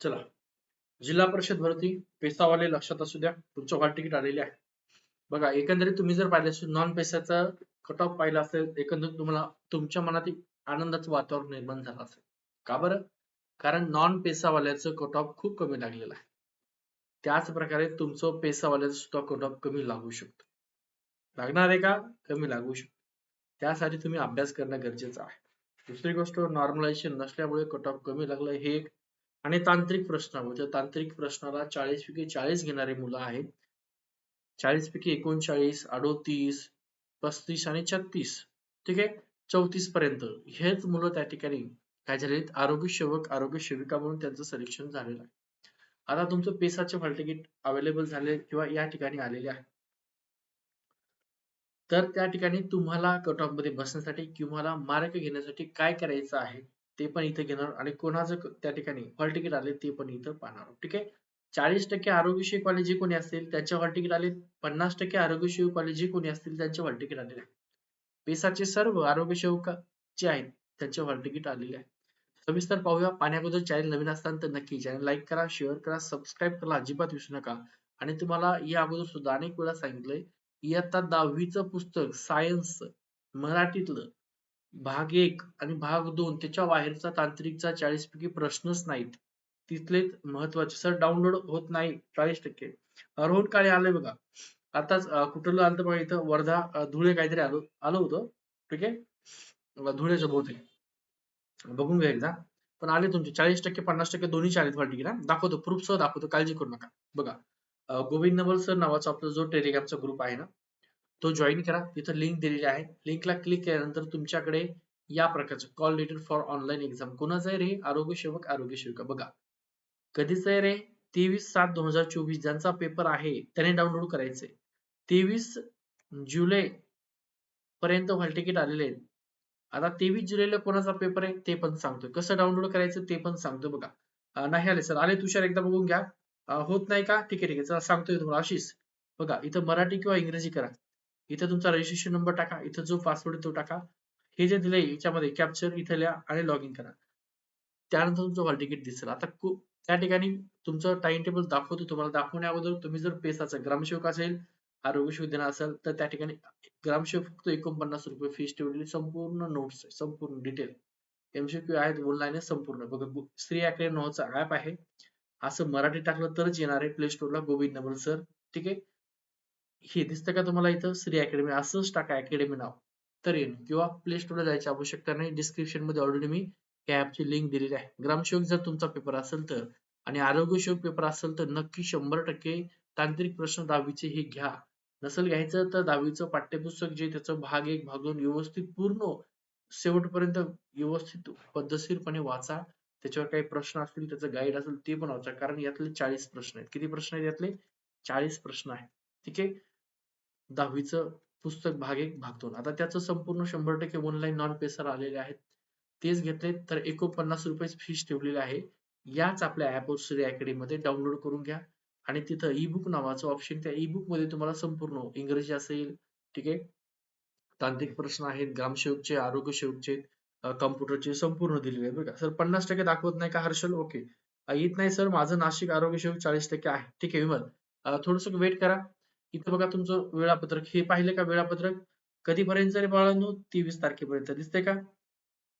चला. जिल्हा परिषद भरती पेसावाले लक्षात असू द्या. तुमचं हॉल तिकीट आलेले आहे. बघा एकंदरीत तुम्ही जर पाहिलं असेल नॉन पेसाचा कट ऑफ पाहिला असेल एकंदरीत तुम्हाला तुमच्या मनात आनंदाचं वातावरण निर्माण झालं असेल. का बरं? कारण नॉन पेसावाल्याचं कट ऑफ खूप कमी लागलेलं आहे. त्याच प्रकारे तुमचं पेसावाल्याचं सुद्धा कट ऑफ कमी लागू शकतो. लागणार आहे का? कमी लागू शकतो. त्यासाठी तुम्ही अभ्यास करणं गरजेचं आहे. दुसरी गोष्ट नॉर्मलायझेशन नसल्यामुळे कट ऑफ कमी लागलं हे एक आणि तांत्रिक प्रश्नावर त्या म्हणजे तांत्रिक प्रश्नाला चाळीस पैकी चाळीस घेणारे मुलं आहेत. चाळीस पैकी एकोणचाळीस अडोतीस पस्तीस आणि छत्तीस. ठीक आहे? चौतीस पर्यंत. हेच मुलं त्या ठिकाणी काय झाले आरोग्य सेवक आरोग्य सेविका म्हणून त्यांचं सिलेक्शन झालेलं आहे. आता तुमचं पेसाचे हॉल तिकीट अवेलेबल झाले किंवा या ठिकाणी आलेले आहे. तर त्या ठिकाणी तुम्हाला कट ऑफमध्ये बसण्यासाठी किंवा मार्क घेण्यासाठी काय करायचं आहे? ते पण इथे घेणार आणि कोणाचं त्या ठिकाणी हॉल तिकीट आले ते पण इथं पाहणार ठीक आहे? चाळीस टक्के आरोग्यसेवक वाले जे कोणी असतील त्यांचे हॉल तिकीट आले पन्नास टक्के आरोग्यसेवक वाले जे कोणी असतील त्यांचे हॉल तिकीट आलेले आहे पेसाचे सर्व आरोग्यसेवक जे आहेत त्यांचे हॉल तिकीट आलेले आहे सविस्तर पाहूया पाण्याबद्दल चॅनल नवीन असताना तर नक्की चॅनल लाईक करा शेअर करा सबस्क्राईब करा अजिबात विसरू नका. आणि तुम्हाला या अगोदर सुद्धा अनेक वेळा सांगितलंय इयत्ता दहावीचं पुस्तक सायन्स मराठीतलं भाग एक आणि भाग दोन त्याच्या बाहेरचा तांत्रिकचा चाळीस पैकी प्रश्नच नाहीत. तिथले महत्त्वाचे सर डाउनलोड होत नाही चाळीस टक्के. रोहन काळे आले बघा. आताच कुठलं आलं बघा इथं? वर्धा धुळे काहीतरी आलो आलं होतं. ठीक आहे? धुळेचं बहुतेक. बघून घ्या एकदा. पण आले तुमचे चाळीस टक्के पन्नास टक्के दोन्ही चाळीस वाट तिकीट दाखवतो प्रूफ सह दाखवतो काळजी करू नका. बघा गोविंद नवल सर नावाचा आपला जो टेलिग्रामचा ग्रुप आहे ना? तो जॉईन करा. तिथं लिंक दिलेली आहे. लिंकला क्लिक केल्यानंतर तुमच्याकडे या प्रकारचं call letter for online exam कोणाचं आहे रे? आरोग्य सेवक आरोग्य सेविका बघा. कधीच आहे रे? तेवीस सात दोन हजार चोवीस ज्यांचा पेपर आहे त्याने डाउनलोड करायचे तेवीस जुलै पर्यंत व्हाल तिकीट आलेले आहेत. आता तेवीस जुलैला कोणाचा पेपर आहे ते पण सांगतो कसं डाउनलोड करायचं ते पण सांगतो बघा. नाही आले सर. आले तुषार एकदा बघून घ्या. होत नाही का? ठीक आहे ठीक आहे. चला सांगतोय तुम्हाला. आशिष बघा इथं मराठी किंवा इंग्रजी करा. इथं तुमचा रजिस्ट्रेशन नंबर टाका इथं जो पासवर्ड तो टाका. हे जे दिलंय याच्यामध्ये कॅप्चर इथे लिहा आणि लॉग इन करा. त्यानंतर तुमचं हॉल तिकीट दिसेल. आता त्या ठिकाणी तुमचं टाइम टेबल दाखवतो तुम्हाला दाखवण्या अगोदर तुम्ही जर पेसाचा ग्रामसेवक असेल आरोग्य विद्यालय असेल तर त्या ठिकाणी ग्रामसेवक फक्त एकोणपन्नास रुपये फीस ठेवलेली संपूर्ण नोट्स संपूर्ण डिटेल एमसीक्यू आहेत ऑनलाईन संपूर्ण. बघा श्री अकॅडमी नावाचं ऍप आहे. असं मराठी टाकलं तरच येणार आहे प्ले स्टोरला गोविंद नंबर सर ठीक आहे? हे दिसतं का तुम्हाला इथं? श्री अकॅडमी असंच टाका अकॅडमी नाव. तर येईल किंवा प्ले स्टोरला जायची आवश्यकता नाही. डिस्क्रिप्शनमध्ये ऑलरेडी मी या ऍपची लिंक दिलेली आहे. ग्रामसेवक जर तुमचा पेपर असेल तर आणि आरोग्यसेवक पेपर असेल तर नक्की शंभर टक्के तांत्रिक प्रश्न दहावीचे हे घ्या. नसेल घ्यायचं तर दहावीचं पाठ्यपुस्तक जे त्याचं भाग एक भाग दोन व्यवस्थित पूर्ण शेवटपर्यंत व्यवस्थित पद्धतशीरपणे वाचा. त्याच्यावर काही प्रश्न असतील त्याचं गाईड असेल ते पण वाचा. कारण यातले चाळीस प्रश्न आहेत. किती प्रश्न आहेत यातले? चाळीस प्रश्न आहेत. ठीक आहे? दहावीचं पुस्तक भाग एक भाग दोन आता त्याचं संपूर्ण शंभर टक्के ऑनलाईन नॉन पेसर आलेले आहेत. तेच घेतले तर एकोणपन्नास रुपये फीस ठेवलेली आहे. याच आपल्या ऍप श्री अकॅडमी मध्ये डाउनलोड करून घ्या. आणि तिथं ई बुक नावाचं ऑप्शन त्या ई बुकमध्ये तुम्हाला संपूर्ण इंग्रजी असेल ठीक आहे? तांत्रिक प्रश्न आहेत ग्रामसेवकचे आरोग्य सेवकचे कम्प्युटरचे संपूर्ण दिलेले आहे बघा. सर पन्नास टक्के दाखवत नाही का हर्षल? ओके येत नाही सर. माझं नाशिक आरोग्य सेवक चाळीस टक्के आहे. ठीक आहे विमल. थोडस वेट करा. इथं बघा तुमचं वेळापत्रक. हे पाहिलं का वेळापत्रक? कधीपर्यंत रे बाळांनो? तेवीस तारखेपर्यंत. दिसतंय का?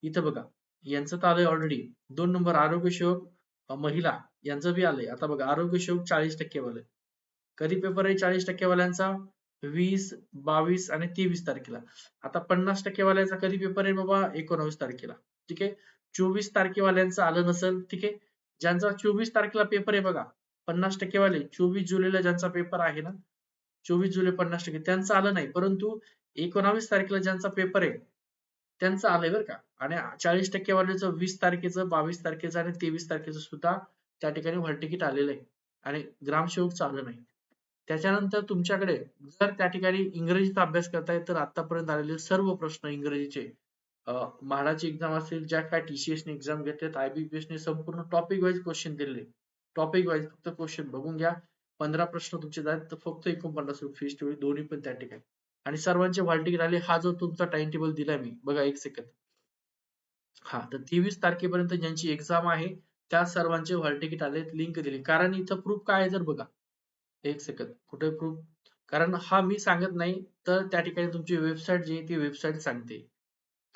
इथं बघा. यांचं तर आलंय ऑलरेडी दोन नंबर आरोग्य सेवक महिला यांचं बी आलंय. आता बघा आरोग्य सेवक चाळीस टक्के वाले कधी पेपर आहे चाळीस टक्केवाल्यांचा? वीस बावीस आणि तेवीस तारखेला. आता पन्नास टक्केवाल्यांचा कधी पेपर आहे बाबा? एकोणावीस तारखेला. ठीक आहे? चोवीस तारखेवाल्यांचं आलं नसेल ठीक आहे? ज्यांचा चोवीस तारखेला पेपर आहे बघा पन्नास टक्केवाले. चोवीस जुलैला ज्यांचा पेपर आहे ना चोवीस जुलै पन्नास टक्के. त्यांचं आलं नाही. परंतु एकोणावीस तारखेला ज्यांचा पेपर आहे त्यांचं आलंय बरं का. आणि चाळीस टक्केवाल्याचं वीस तारखेचं बावीस तारखेचं आणि तेवीस तारखेचं सुद्धा त्या ठिकाणी हॉल आलेलं आहे. आणि ग्रामसेवक आलं नाही. त्याच्यानंतर तुमच्याकडे जर त्या ठिकाणी इंग्रजीचा अभ्यास करताय तर आतापर्यंत आलेले सर्व प्रश्न इंग्रजीचे. म्हाडाची एक्झाम असेल ज्या काय टीसीएस ने एक्झाम घेतल्यात आयबीपीएस ने संपूर्ण टॉपिक वाईज क्वेश्चन दिले टॉपिक वाईज फक्त क्वेश्चन बघून घ्या. पंधरा प्रश्न तुमचे जात तर फक्त एकोणपन्नास रुपये फीस ठेवली दोन्ही पण त्या ठिकाणी. आणि सर्वांचे व्हाल्टिक राहिले आले हा जो तुमचा टाइम टेबल दिलाय मी बघा एक सेकंद हा तर तेवीस तारखेपर्यंत ज्यांची एक्झाम आहे त्या सर्वांचे हॉल तिकीट आले लिंक दिली. कारण इथं प्रूफ काय आहे जर बघा. एक सेकंद कुठे प्रूफ कारण हा मी सांगत नाही तर त्या ठिकाणी तुमची वेबसाईट जी आहे ती वेबसाईट सांगते.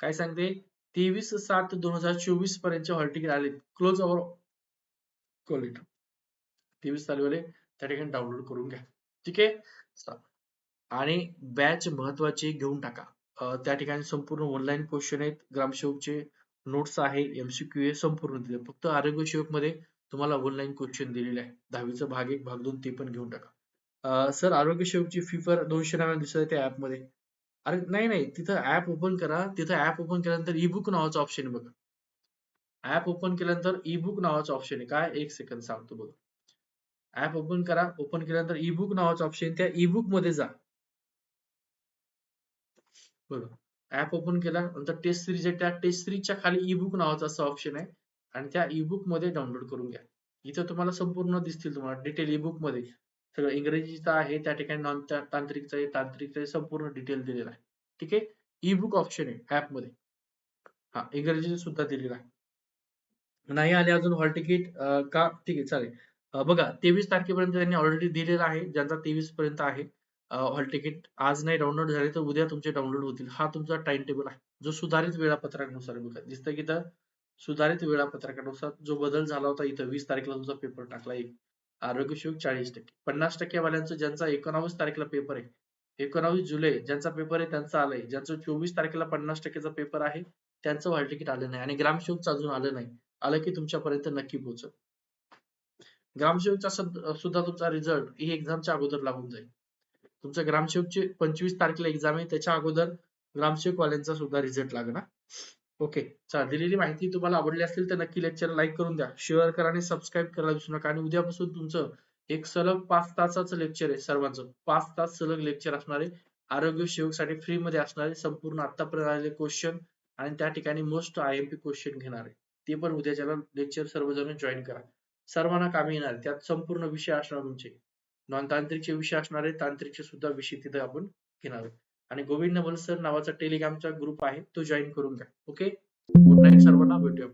काय सांगते? तेवीस सात दोन हजार चोवीसपर्यंत हॉल तिकीट आले क्लोज अवर क्वालिटी तेवीस तारखेला त्या ठिकाणी डाउनलोड करून घ्या. ठीक आहे? आणि बॅच महत्त्वाचे घेऊन टाका. त्या ठिकाणी संपूर्ण ऑनलाईन क्वेश्चन आहेत. ग्रामसेवकचे नोट्स आहे. एमसीक्यू आहे संपूर्ण दिले. फक्त आरोग्य सेवकमध्ये तुम्हाला ऑनलाईन क्वेश्चन दिलेले आहे. दहावीचा भाग एक भाग दोन ते पण घेऊन टाका. सर आरोग्य सेवकची फी पर दोनशे नव्याण्णव दिसत आहे त्या ऍपमध्ये. अरे नाही नाही. तिथं ऍप ओपन करा. तिथं ऍप ओपन केल्यानंतर ई बुक नावाचं ऑप्शन आहे बघा. ऍप ओपन केल्यानंतर ई बुक नावाचं ऑप्शन आहे. काय? एक सेकंद सांगतो बघा. ऍप ओपन करा. ओपन केल्यानंतर ई बुक नावाचं ऑप्शन त्या ई बुकमध्ये जा. बघा. ऍप ओपन केला. नंतर टेस्ट सिरीज आहे. त्या टेस्ट सिरीजच्या खाली ई बुक नावाचं असं ऑप्शन आहे. आणि त्या ई बुकमध्ये डाउनलोड करून घ्या. इथं तुम्हाला संपूर्ण दिसतील तुम्हाला. डिटेल ई बुकमध्ये. सगळं इंग्रजीचं आहे. त्या ठिकाणी नॉन तांत्रिकचं आहे. तांत्रिकचं आहे. संपूर्ण डिटेल दिलेला आहे. ठीक आहे? ई बुक ऑप्शन आहे. ऍपमध्ये. हा. इंग्रजीचं सुद्धा दिलेलं आहे. नाही आले अजून हॉल तिकीट का? ठीक आहे. चालेल. बघा तेवीस तारखेपर्यंत त्यांनी ऑलरेडी दिलेला आहे ज्यांचा तेवीस पर्यंत आहे हॉल तिकीट आज नाही डाउनलोड झाले तर उद्या तुमचे डाउनलोड होतील. हा तुमचा टाइम टेबल आहे. जो सुधारित वेळापत्रकानुसार बघा दिसतं की तर सुधारित वेळापत्रकानुसार जो बदल झाला होता इथं वीस तारखेला तुमचा पेपर टाकला एक. आरोग्य शिवक चाळीस टक्के. पन्नास टक्के वाल्यांचं ज्यांचा एकोणावीस तारखेला पेपर आहे एकोणावीस जुलै ज्यांचा पेपर आहे त्यांचा आलाय. ज्यांचं चोवीस तारखेला पन्नास टक्केचा पेपर आहे त्यांचं हॉल तिकीट आलं नाही. आणि ग्रामसेवकचं अजून आलं नाही. आलं की तुमच्यापर्यंत नक्की पोहोचल. ग्रामसेवकचा सुद्धा तुमचा रिझल्ट ही एक्झामच्या अगोदर लागून जाईल. तुमच्या ग्रामसेवकची पंचवीस तारखेला एक्झाम आहे त्याच्या अगोदर ग्रामसेवक वाल्यांचा सुद्धा रिझल्ट लागणार. ओके चला दिलेली माहिती तुम्हाला आवडली असेल तर नक्की लेक्चर लाईक करून द्या. शेअर करा आणि सबस्क्राईब करायला विसरू नका. आणि उद्यापासून तुमचं एक सलग पाच तासाचं लेक्चर आहे सर्वांचं. पाच तास सलग लेक्चर असणार आहे. आरोग्य सेवकसाठी फ्री मध्ये असणारे संपूर्ण आतापर्यंत आलेले क्वेश्चन आणि त्या ठिकाणी most I M P question घेणार आहे. ते पण उद्याच्या लेक्चर सर्वजण जॉईन करा. सर्वांना कामी येणार. त्यात संपूर्ण विषय असणार म्हणजे. तुमचे नॉन तांत्रिकचे विषय असणारे तांत्रिकचे सुद्धा विषय तिथे आपण घेणार आहोत. आणि गोविंद नवल सर नावाचा टेलिग्रामचा ग्रुप आहे. तो जॉईन करून घ्या. ओके गुड नाईट सर्वांना. भेटूया